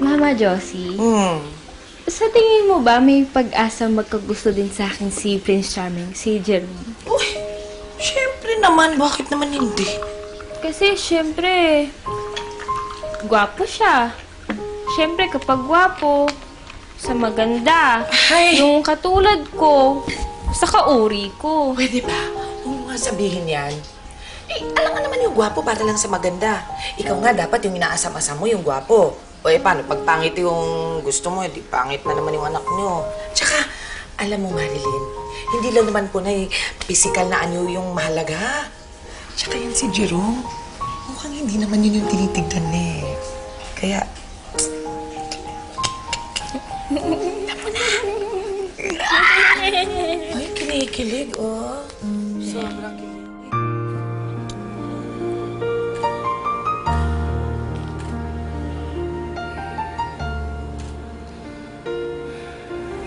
Mama Josie, Hmm. sa tingin mo ba may pag-asa magkagusto din sa akin si Prince Charming, si Jerome? Uy, syempre naman. Bakit naman hindi? Kasi syempre, gwapo siya. Syempre kapag gwapo, sa maganda, Ay! yung katulad ko, sa kauri ko. Pwede ba? Huwag mo nga sabihin yan. Eh, alam nga naman yung gwapo para lang sa maganda. Ikaw nga dapat yung inaasam-asam mo yung gwapo. O eh, paano? Pag pangit yung gusto mo, di pangit na naman yung anak nyo. Tsaka, alam mo, Marilyn, hindi lang naman po na eh, physical na anyo yung mahalaga. Tsaka yan si Jerome, mukhang hindi naman yun yung tinitignan eh. Kaya, ay, kinikilig, oh. Sobrang kinikilig.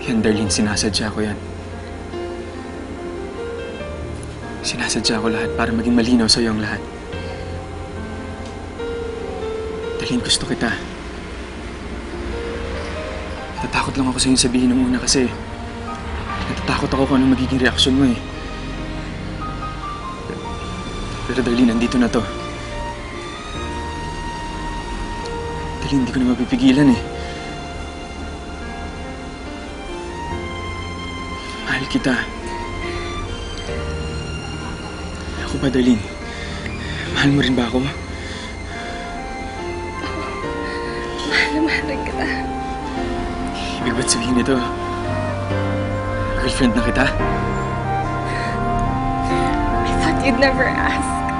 Yan, Darlene, sinasadya ko yan. Sinasadya ko lahat para maging malinaw sa'yo ang lahat. Darlene, gusto kita. Natatakot lang ako sa'yo sabihin ng una kasi natatakot ako kung anong magiging reaksyon mo eh. Pero Darlene, nandito na to. Darlene, hindi ko na mapipigilan eh. Mahal kita. Ako ba, Darlene? Mahal mo rin ba ako? Mahal na mahal kita. Ibig ba't sabihin nito? Girlfriend na kita? I thought you'd never ask.